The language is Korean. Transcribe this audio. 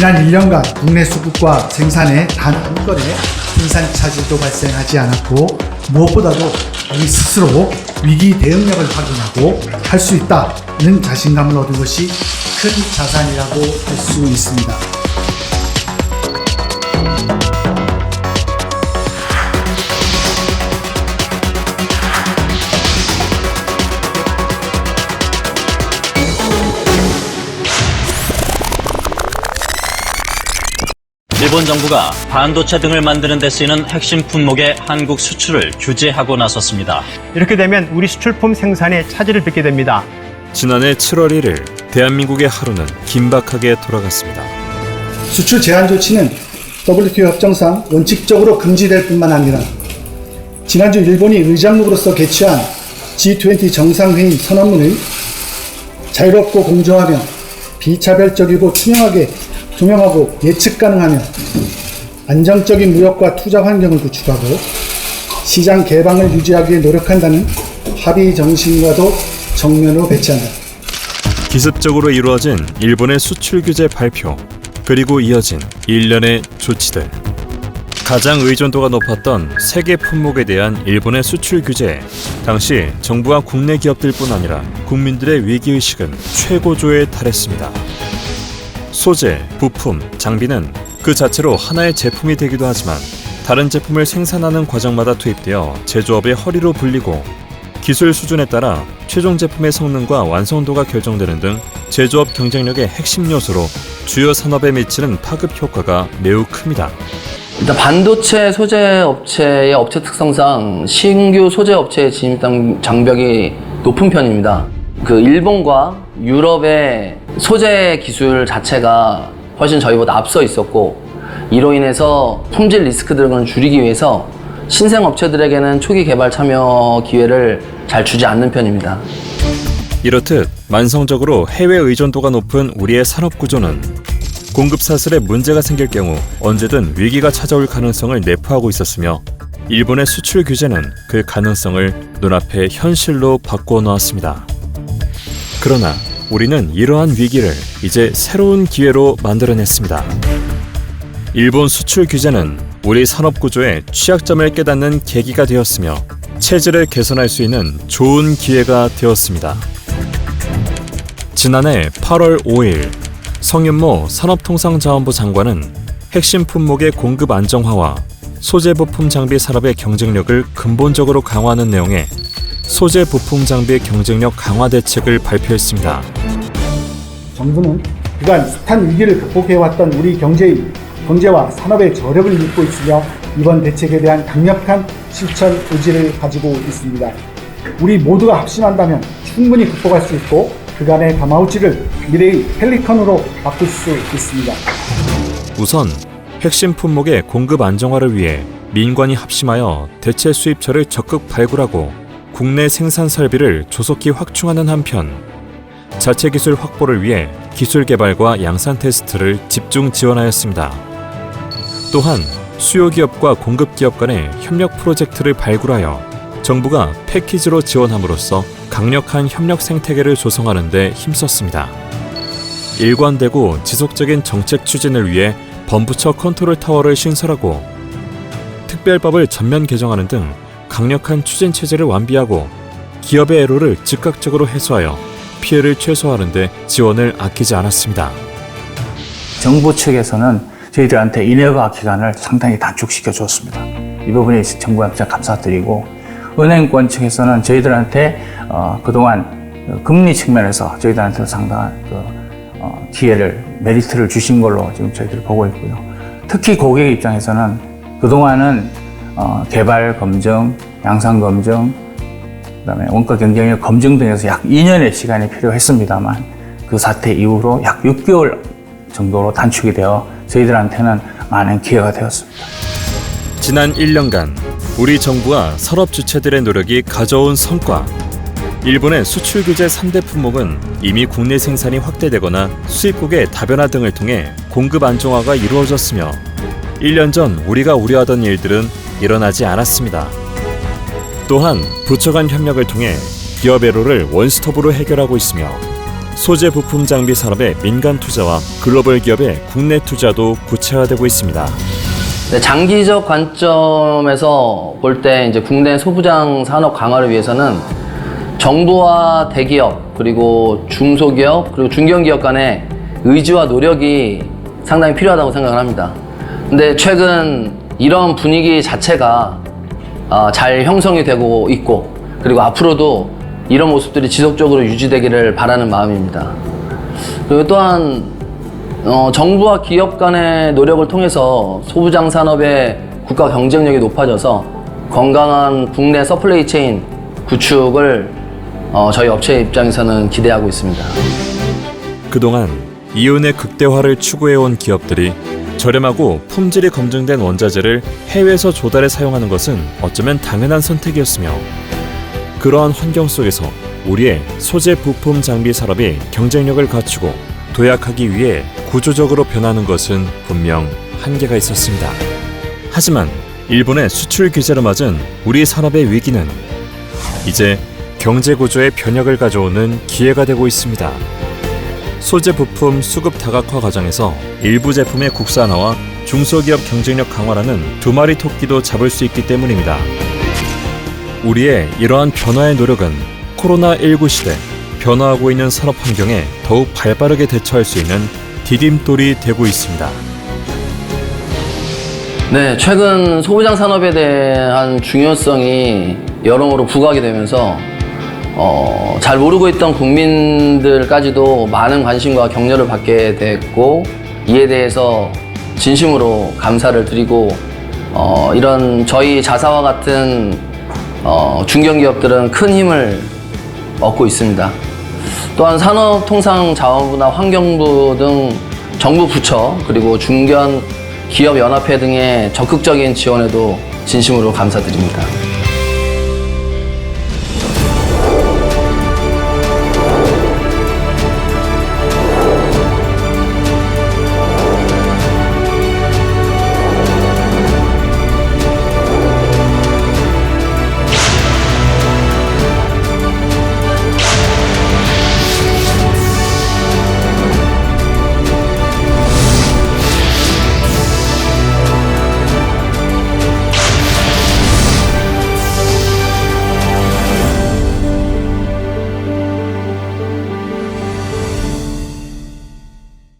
지난 1년간 국내 수급과 생산에 단 한 건의 생산 차질도 발생하지 않았고 무엇보다도 우리 스스로 위기 대응력을 확인하고 할 수 있다는 자신감을 얻은 것이 큰 자산이라고 할 수 있습니다. 일본 정부가 반도체 등을 만드는 데 쓰이는 핵심 품목의 한국 수출을 규제하고 나섰습니다. 이렇게 되면 우리 수출품 생산에 차질을 빚게 됩니다. 지난해 7월 1일 대한민국의 하루는 긴박하게 돌아갔습니다. 수출 제한 조치는 WTO 협정상 원칙적으로 금지될 뿐만 아니라 지난주 일본이 의장국으로서 개최한 G20 정상회의 선언문을 자유롭고 공정하며 비차별적이고 투명하게 투명하고 예측 가능하며 안정적인 무역과 투자 환경을 구축하고 시장 개방을 유지하기 위해 노력한다는 합의 정신과도 정면으로 배치한다. 기습적으로 이루어진 일본의 수출 규제 발표, 그리고 이어진 일련의 조치들. 가장 의존도가 높았던 세계 품목에 대한 일본의 수출 규제. 당시 정부와 국내 기업들뿐 아니라 국민들의 위기의식은 최고조에 달했습니다. 소재, 부품, 장비는 그 자체로 하나의 제품이 되기도 하지만 다른 제품을 생산하는 과정마다 투입되어 제조업의 허리로 불리고 기술 수준에 따라 최종 제품의 성능과 완성도가 결정되는 등 제조업 경쟁력의 핵심 요소로 주요 산업에 미치는 파급 효과가 매우 큽니다. 일단 반도체 소재 업체의 업체 특성상 신규 소재 업체의 진입 장- 장벽이 높은 편입니다. 그 일본과 유럽의 소재 기술 자체가 훨씬 저희보다 앞서 있었고 이로 인해서 품질 리스크 등을 줄이기 위해서 신생 업체들에게는 초기 개발 참여 기회를 잘 주지 않는 편입니다. 이렇듯 만성적으로 해외 의존도가 높은 우리의 산업 구조는 공급 사슬에 문제가 생길 경우 언제든 위기가 찾아올 가능성을 내포하고 있었으며 일본의 수출 규제는 그 가능성을 눈앞에 현실로 바꿔 놓았습니다. 그러나 우리는 이러한 위기를 이제 새로운 기회로 만들어냈습니다. 일본 수출 규제는 우리 산업 구조의 취약점을 깨닫는 계기가 되었으며 체질을 개선할 수 있는 좋은 기회가 되었습니다. 지난해 8월 5일 성윤모 산업통상자원부 장관은 핵심 품목의 공급 안정화와 소재 부품 장비 산업의 경쟁력을 근본적으로 강화하는 내용의 소재 부품 장비 경쟁력 강화 대책을 발표했습니다. 정부는 그간 숱한 위기를 극복해왔던 우리 경제의 경제와 산업의 저력을 믿고 있으며 이번 대책에 대한 강력한 실천 의지를 가지고 있습니다. 우리 모두가 합심한다면 충분히 극복할 수 있고 그간의 가마우치를 미래의 펠리컨으로 바꿀 수 있습니다. 우선 핵심 품목의 공급 안정화를 위해 민관이 합심하여 대체 수입처를 적극 발굴하고 국내 생산 설비를 조속히 확충하는 한편 자체 기술 확보를 위해 기술 개발과 양산 테스트를 집중 지원하였습니다. 또한 수요 기업과 공급 기업 간의 협력 프로젝트를 발굴하여 정부가 패키지로 지원함으로써 강력한 협력 생태계를 조성하는 데 힘썼습니다. 일관되고 지속적인 정책 추진을 위해 범부처 컨트롤 타워를 신설하고 특별법을 전면 개정하는 등 강력한 추진 체제를 완비하고 기업의 애로를 즉각적으로 해소하여 피해를 최소화하는 데 지원을 아끼지 않았습니다. 정부 측에서는 저희들한테 인허가 기간을 상당히 단축시켜 줬습니다. 이 부분에 진짜 감사드리고 은행권 측에서는 저희들한테 어, 그동안 금리 측면에서 저희들한테 상당한 그, 어, 기회를 메리트를 주신 걸로 지금 저희들이 보고 있고요. 특히 고객 입장에서는 그동안은 어, 개발 검증, 양산 검증, 그 다음에 원가 경쟁력 검증 등에서 약 2년의 시간이 필요했습니다만 그 사태 이후로 약 6개월 정도로 단축이 되어 저희들한테는 많은 기회가 되었습니다. 지난 1년간 우리 정부와 산업 주체들의 노력이 가져온 성과 일본의 수출 규제 3대 품목은 이미 국내 생산이 확대되거나 수입국의 다변화 등을 통해 공급 안정화가 이루어졌으며 1년 전 우리가 우려하던 일들은 일어나지 않았습니다. 또한 부처 간 협력을 통해 기업 애로를 원스톱으로 해결하고 있으며 소재 부품 장비 산업의 민간 투자와 글로벌 기업의 국내 투자도 구체화되고 있습니다. 네, 장기적 관점에서 볼 때 이제 국내 소부장 산업 강화를 위해서는 정부와 대기업 그리고 중소기업 그리고 중견기업 간의 의지와 노력이 상당히 필요하다고 생각을 합니다. 근데 최근 이런 분위기 자체가 아, 잘 형성이 되고 있고 그리고 앞으로도 이런 모습들이 지속적으로 유지되기를 바라는 마음입니다. 그리고 또한 어, 정부와 기업 간의 노력을 통해서 소부장 산업의 국가 경쟁력이 높아져서 건강한 국내 서플라이 체인 구축을 어, 저희 업체 입장에서는 기대하고 있습니다. 그동안 이윤의 극대화를 추구해온 기업들이 저렴하고 품질이 검증된 원자재를 해외에서 조달해 사용하는 것은 어쩌면 당연한 선택이었으며 그러한 환경 속에서 우리의 소재 부품 장비 산업이 경쟁력을 갖추고 도약하기 위해 구조적으로 변하는 것은 분명 한계가 있었습니다. 하지만 일본의 수출 규제로 맞은 우리 산업의 위기는 이제 경제 구조의 변혁을 가져오는 기회가 되고 있습니다. 소재 부품 수급 다각화 과정에서 일부 제품의 국산화와 중소기업 경쟁력 강화라는 두 마리 토끼도 잡을 수 있기 때문입니다. 우리의 이러한 변화의 노력은 코로나19 시대 변화하고 있는 산업 환경에 더욱 발빠르게 대처할 수 있는 디딤돌이 되고 있습니다. 네, 최근 소부장 산업에 대한 중요성이 여러모로 부각이 되면서 어, 잘 모르고 있던 국민들까지도 많은 관심과 격려를 받게 됐고 이에 대해서 진심으로 감사를 드리고 어, 이런 저희 자사와 같은 어, 중견기업들은 큰 힘을 얻고 있습니다. 또한 산업통상자원부나 환경부 등 정부 부처 그리고 중견 기업 연합회 등의 적극적인 지원에도 진심으로 감사드립니다.